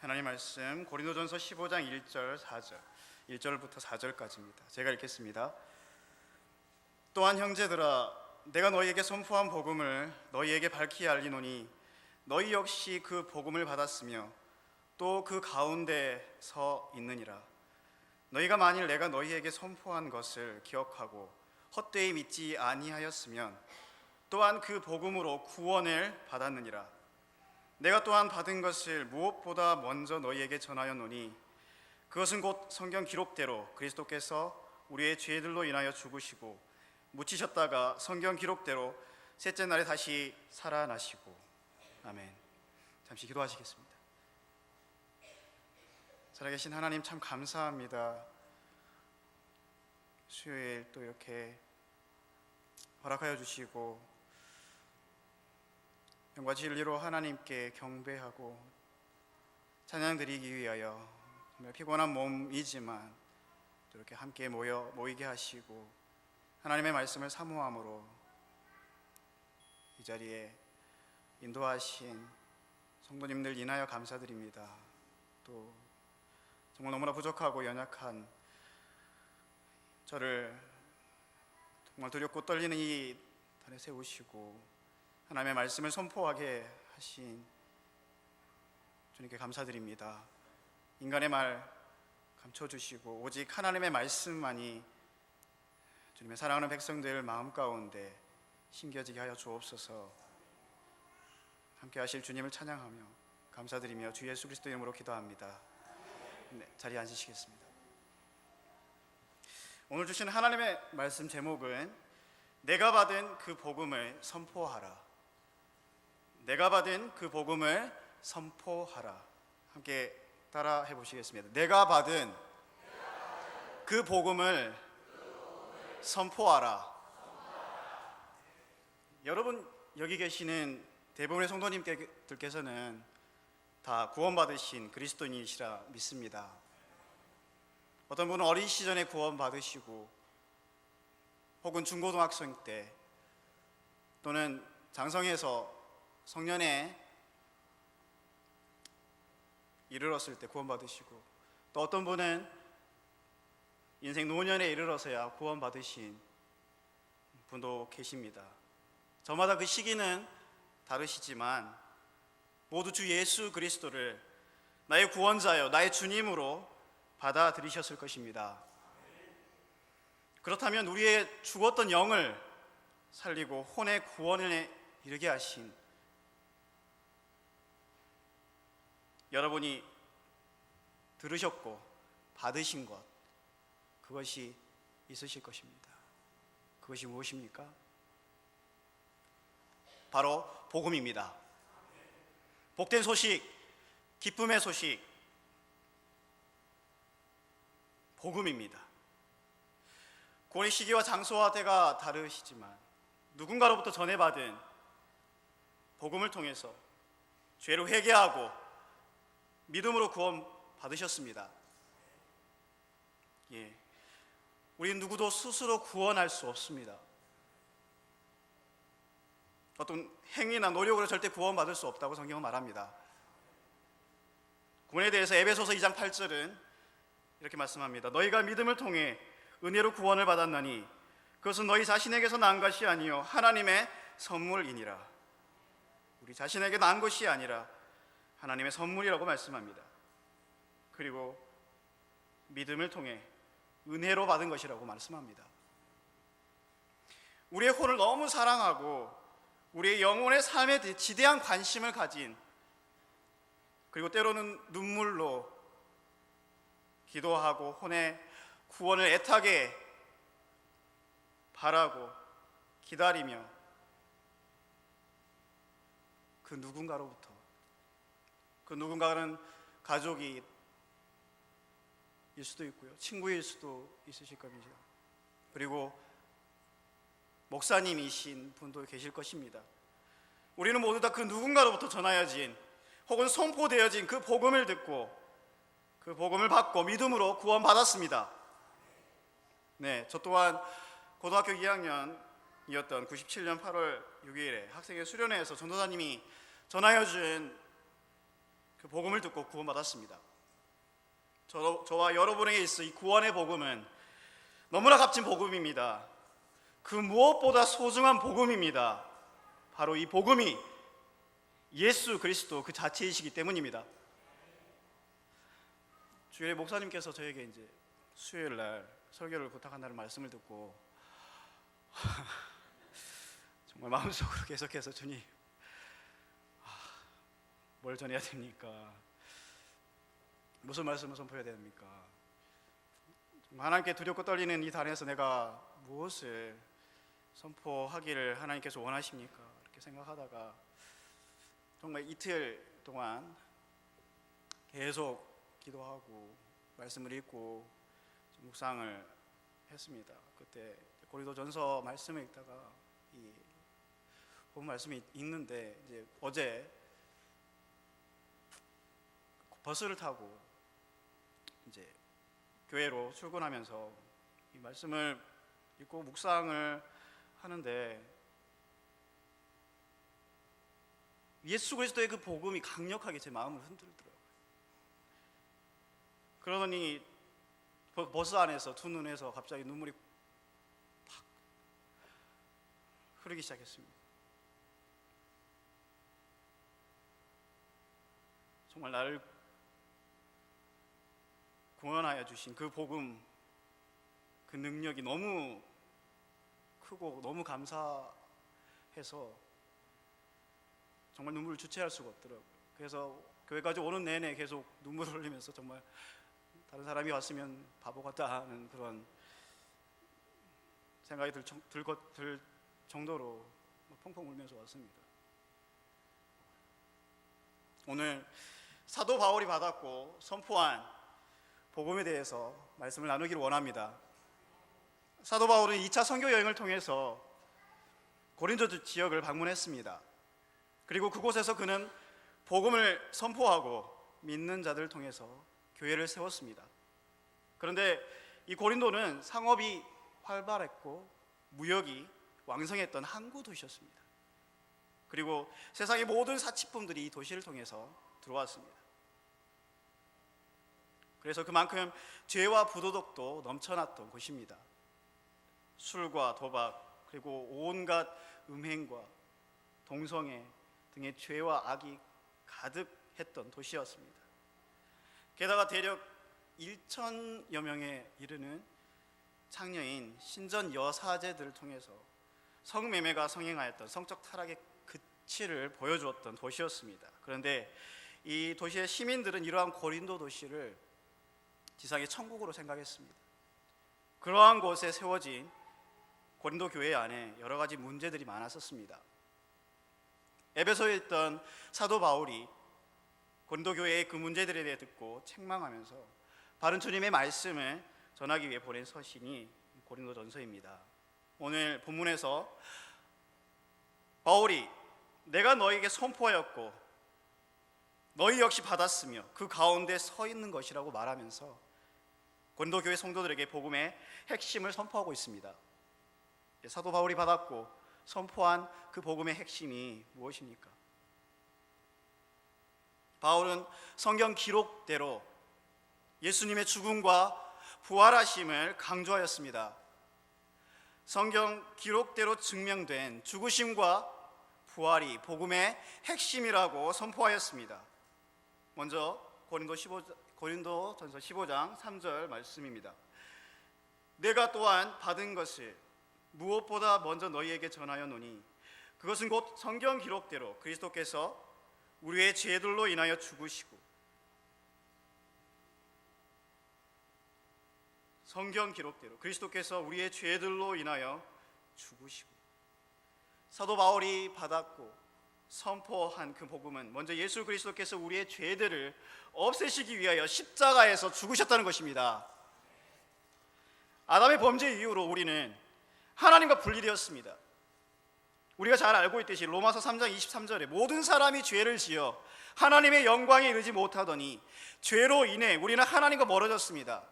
하나님 말씀 고린도전서 15장 1절 4절 1절부터 4절까지입니다. 제가 읽겠습니다. 또한 형제들아 내가 너희에게 선포한 복음을 너희에게 밝히 알리노니 너희 역시 그 복음을 받았으며 또 그 가운데 서 있느니라 너희가 만일 내가 너희에게 선포한 것을 기억하고 헛되이 믿지 아니하였으면 또한 그 복음으로 구원을 받았느니라 내가 또한 받은 것을 무엇보다 먼저 너희에게 전하였노니 그것은 곧 성경 기록대로 그리스도께서 우리의 죄들로 인하여 죽으시고 묻히셨다가 성경 기록대로 셋째 날에 다시 살아나시고 아멘. 잠시 기도하시겠습니다. 살아계신 하나님 참 감사합니다. 수요일 또 이렇게 허락하여 주시고 영과 진리로 하나님께 경배하고 찬양 드리기 위하여 정말 피곤한 몸이지만 또 이렇게 함께 모여 모이게 하시고 하나님의 말씀을 사모함으로 이 자리에 인도하신 성도님들 인하여 감사드립니다. 또 정말 너무나 부족하고 연약한 저를 정말 두렵고 떨리는 이 단에 세우시고 하나님의 말씀을 선포하게 하신 주님께 감사드립니다. 인간의 말 감춰주시고 오직 하나님의 말씀만이 주님의 사랑하는 백성들 마음 가운데 심겨지게 하여 주옵소서. 함께 하실 주님을 찬양하며 감사드리며 주 예수 그리스도 이름으로 기도합니다. 네, 자리에 앉으시겠습니다. 오늘 주신 하나님의 말씀 제목은 내가 받은 그 복음을 선포하라. 내가 받은 그 복음을 선포하라. 함께 따라 해 보시겠습니다. 내가 받은 그 복음을 선포하라. 여러분 여기 계시는 대부분의 성도님들께서는 다 구원받으신 그리스도인이시라 믿습니다. 어떤 분은 어린 시절에 구원받으시고 혹은 중고등학생 때 또는 장성에서 성년에 이르렀을 때 구원받으시고 또 어떤 분은 인생 노년에 이르러서야 구원받으신 분도 계십니다. 저마다 그 시기는 다르시지만 모두 주 예수 그리스도를 나의 구원자요, 나의 주님으로 받아들이셨을 것입니다. 그렇다면 우리의 죽었던 영을 살리고 혼의 구원을 이르게 하신 여러분이 들으셨고 받으신 것 그것이 있으실 것입니다. 그것이 무엇입니까? 바로 복음입니다. 복된 소식, 기쁨의 소식, 복음입니다. 구원의 시기와 장소와 때가 다르시지만 누군가로부터 전해받은 복음을 통해서 죄로 회개하고 믿음으로 구원 받으셨습니다. 예. 우리 누구도 스스로 구원할 수 없습니다. 어떤 행위나 노력으로 절대 구원받을 수 없다고 성경은 말합니다. 구원에 대해서 에베소서 2장 8절은 이렇게 말씀합니다. 너희가 믿음을 통해 은혜로 구원을 받았나니 그것은 너희 자신에게서 난 것이 아니요 하나님의 선물이니라. 우리 자신에게 난 것이 아니라 하나님의 선물이라고 말씀합니다. 그리고 믿음을 통해 은혜로 받은 것이라고 말씀합니다. 우리의 혼을 너무 사랑하고 우리의 영혼의 삶에 지대한 관심을 가진 그리고 때로는 눈물로 기도하고 혼의 구원을 애타게 바라고 기다리며 그 누군가로부터 그 누군가는 가족이 일 수도 있고요. 친구일 수도 있으실 겁니다. 그리고 목사님이신 분도 계실 것입니다. 우리는 모두 다 그 누군가로부터 전하여진 혹은 선포되어진 그 복음을 듣고 그 복음을 받고 믿음으로 구원받았습니다. 네, 저 또한 고등학교 2학년이었던 97년 8월 6일에 학생의 수련회에서 전도사님이 전하여 준 그그 복음을 듣고 구원받았습니다. 저, 저와 여러분에게 있어 이 구원의 복음은 너무나 값진 복음입니다. 그 무엇보다 소중한 복음입니다. 바로 이 복음이 예수 그리스도 그 자체이시기 때문입니다. 주일 목사님께서 저에게 이제 수요일 날 설교를 부탁한다는 말씀을 듣고 정말 마음속으로 계속해서 주님 아, 뭘 전해야 됩니까? 무슨 말씀을 선포해야 됩니까? 하나님께 두렵고 떨리는 이 단에서 내가 무엇을 선포하기를 하나님께서 원하십니까? 이렇게 생각하다가 정말 이틀 동안 계속 기도하고 말씀을 읽고 묵상을 했습니다. 그때 고린도전서 말씀을 읽다가 이 본 말씀이 있는데 이제 어제 버스를 타고 이제 교회로 출근하면서 이 말씀을 읽고 묵상을 하는데 예수 그리스도의 그 복음이 강력하게 제 마음을 흔들더라고요. 그러더니 버- 버스 안에서 두 눈에서 갑자기 눈물이 팍 흐르기 시작했습니다. 정말 나를 구원하여 주신 그 복음, 그 능력이 너무 크고 너무 감사해서 정말 눈물을 주체할 수가 없더라고요. 그래서 교회까지 오는 내내 계속 눈물을 흘리면서 정말 다른 사람이 왔으면 바보 같다 하는 그런 생각이 들, 정- 들, 것- 들 정도로 막 펑펑 울면서 왔습니다. 오늘 사도 바울이 받았고 선포한 복음에 대해서 말씀을 나누기를 원합니다. 사도 바울은 2차 선교 여행을 통해서 고린도 지역을 방문했습니다. 그리고 그곳에서 그는 복음을 선포하고 믿는 자들을 통해서 교회를 세웠습니다. 그런데 이 고린도는 상업이 활발했고 무역이 왕성했던 항구 도시였습니다. 그리고 세상의 모든 사치품들이 이 도시를 통해서 들어왔습니다. 그래서 그만큼 죄와 부도덕도 넘쳐났던 곳입니다. 술과 도박 그리고 온갖 음행과 동성애 등의 죄와 악이 가득했던 도시였습니다. 게다가 대략 1천여 명에 이르는 창녀인 신전 여사제들을 통해서 성매매가 성행하였던 성적 타락의 끝을 보여주었던 도시였습니다. 그런데 이 도시의 시민들은 이러한 고린도 도시를 지상의 천국으로 생각했습니다. 그러한 곳에 세워진 고린도 교회 안에 여러 가지 문제들이 많았었습니다. 에베소에 있던 사도 바울이 고린도 교회의 그 문제들에 대해 듣고 책망하면서 바른 주님의 말씀을 전하기 위해 보낸 서신이 고린도 전서입니다. 오늘 본문에서 바울이 내가 너에게 선포하였고 너희 역시 받았으며 그 가운데 서 있는 것이라고 말하면서 고린도 교회 성도들에게 복음의 핵심을 선포하고 있습니다. 사도 바울이 받았고 선포한 그 복음의 핵심이 무엇입니까? 바울은 성경 기록대로 예수님의 죽음과 부활하심을 강조하였습니다. 성경 기록대로 증명된 죽으심과 부활이 복음의 핵심이라고 선포하였습니다. 먼저 고린도 15 고린도 전서 15장 3절 말씀입니다. 내가 또한 받은 것을 무엇보다 먼저 너희에게 전하여 노니 그것은 곧 성경 기록대로 그리스도께서 우리의 죄들로 인하여 죽으시고 성경 기록대로 그리스도께서 우리의 죄들로 인하여 죽으시고 사도 바울이 받았고 선포한 그 복음은 먼저 예수 그리스도께서 우리의 죄들을 없애시기 위하여 십자가에서 죽으셨다는 것입니다. 아담의 범죄 이후로 우리는 하나님과 분리되었습니다. 우리가 잘 알고 있듯이 로마서 3장 23절에 모든 사람이 죄를 지어 하나님의 영광에 이르지 못하더니 죄로 인해 우리는 하나님과 멀어졌습니다.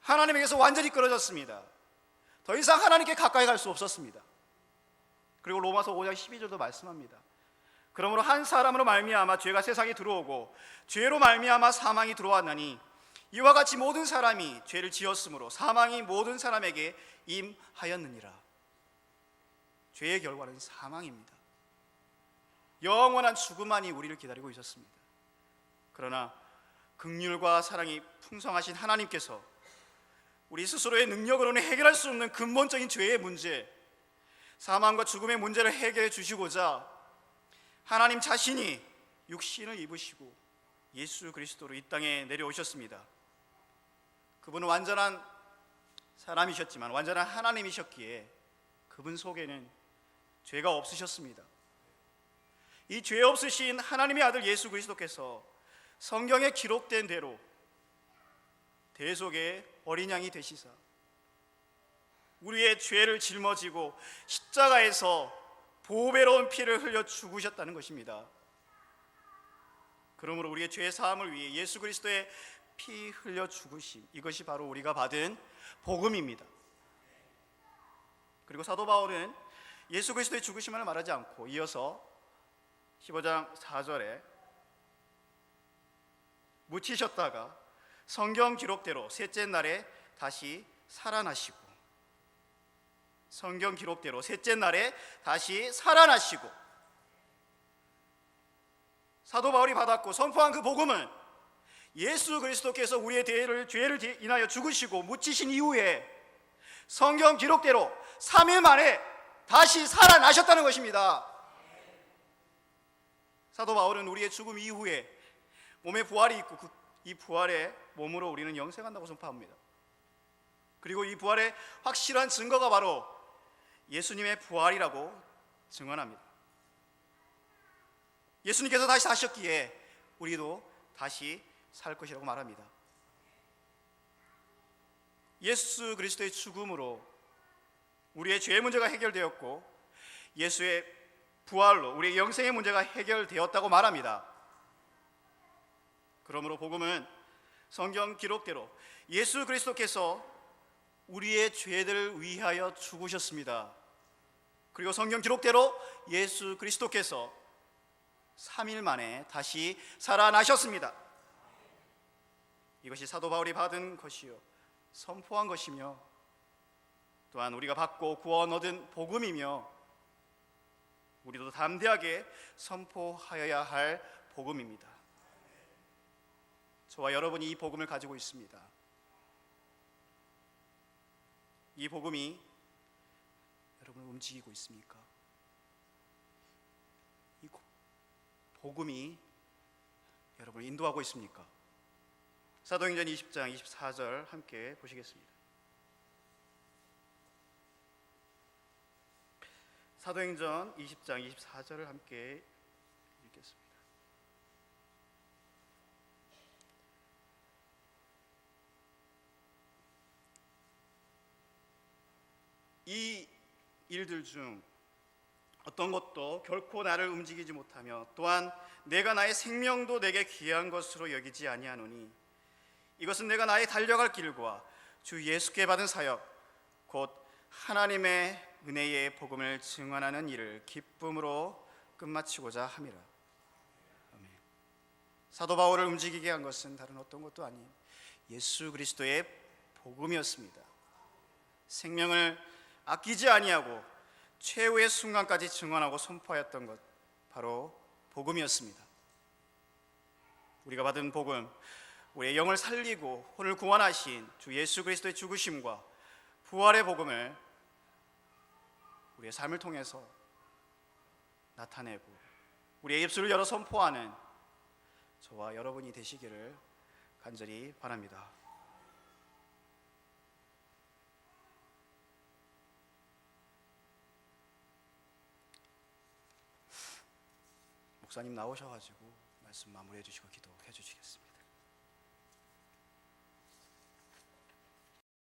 하나님에게서 완전히 끊어졌습니다. 더 이상 하나님께 가까이 갈 수 없었습니다. 그리고 로마서 5장 12절도 말씀합니다. 그러므로 한 사람으로 말미암아 죄가 세상에 들어오고 죄로 말미암아 사망이 들어왔나니 이와 같이 모든 사람이 죄를 지었으므로 사망이 모든 사람에게 임하였느니라. 죄의 결과는 사망입니다. 영원한 죽음만이 우리를 기다리고 있었습니다. 그러나 극률과 사랑이 풍성하신 하나님께서 우리 스스로의 능력으로는 해결할 수 없는 근본적인 죄의 문제, 사망과 죽음의 문제를 해결해 주시고자 하나님 자신이 육신을 입으시고 예수 그리스도로 이 땅에 내려오셨습니다. 그분은 완전한 사람이셨지만 완전한 하나님이셨기에 그분 속에는 죄가 없으셨습니다. 이 죄 없으신 하나님의 아들 예수 그리스도께서 성경에 기록된 대로 대속의 어린 양이 되시사 우리의 죄를 짊어지고 십자가에서 보배로운 피를 흘려 죽으셨다는 것입니다. 그러므로 우리의 죄 사함을 위해 예수 그리스도의 피 흘려 죽으심 이것이 바로 우리가 받은 복음입니다. 그리고 사도 바울은 예수 그리스도의 죽으심을 말하지 않고 이어서 15장 4절에 묻히셨다가 성경 기록대로 셋째 날에 다시 살아나시고 성경 기록대로 셋째 날에 다시 살아나시고 사도 바울이 받았고 선포한 그 복음은 예수 그리스도께서 우리의 대를 죄를 인하여 죽으시고 묻히신 이후에 성경 기록대로 3일 만에 다시 살아나셨다는 것입니다. 사도 바울은 우리의 죽음 이후에 몸에 부활이 있고 그, 이 부활의 몸으로 우리는 영생한다고 선포합니다. 그리고 이 부활의 확실한 증거가 바로 예수님의 부활이라고 증언합니다. 예수님께서 다시 사셨기에 우리도 다시 살 것이라고 말합니다. 예수 그리스도의 죽음으로 우리의 죄 문제가 해결되었고 예수의 부활로 우리의 영생의 문제가 해결되었다고 말합니다. 그러므로 복음은 성경 기록대로 예수 그리스도께서 우리의 죄들을 위하여 죽으셨습니다. 그리고 성경 기록대로 예수 그리스도께서 3일 만에 다시 살아나셨습니다. 이것이 사도 바울이 받은 것이요 선포한 것이며 또한 우리가 받고 구원 얻은 복음이며 우리도 담대하게 선포하여야 할 복음입니다. 저와 여러분이 이 복음을 가지고 있습니다. 이 복음이 여러분을 움직이고 있습니까? 이 복음이 여러분을 인도하고 있습니까? 사도행전 20장 24절 함께 보시겠습니다. 사도행전 20장 24절을 함께 읽겠습니다. 이 일들 중 어떤 것도 결코 나를 움직이지 못하며 또한 내가 나의 생명도 내게 귀한 것으로 여기지 아니하노니 이것은 내가 나의 달려갈 길과 주 예수께 받은 사역 곧 하나님의 은혜의 복음을 증언하는 일을 기쁨으로 끝마치고자 함이라. 사도 바울을 움직이게 한 것은 다른 어떤 것도 아닌 예수 그리스도의 복음이었습니다. 생명을 아끼지 아니하고 최후의 순간까지 증언하고 선포하였던 것 바로 복음이었습니다. 우리가 받은 복음, 우리의 영을 살리고 혼을 구원하신 주 예수 그리스도의 죽으심과 부활의 복음을 우리의 삶을 통해서 나타내고 우리의 입술을 열어 선포하는 저와 여러분이 되시기를 간절히 바랍니다. 목사님 나오셔가지고 말씀 마무리해 주시고 기도해 주시겠습니다.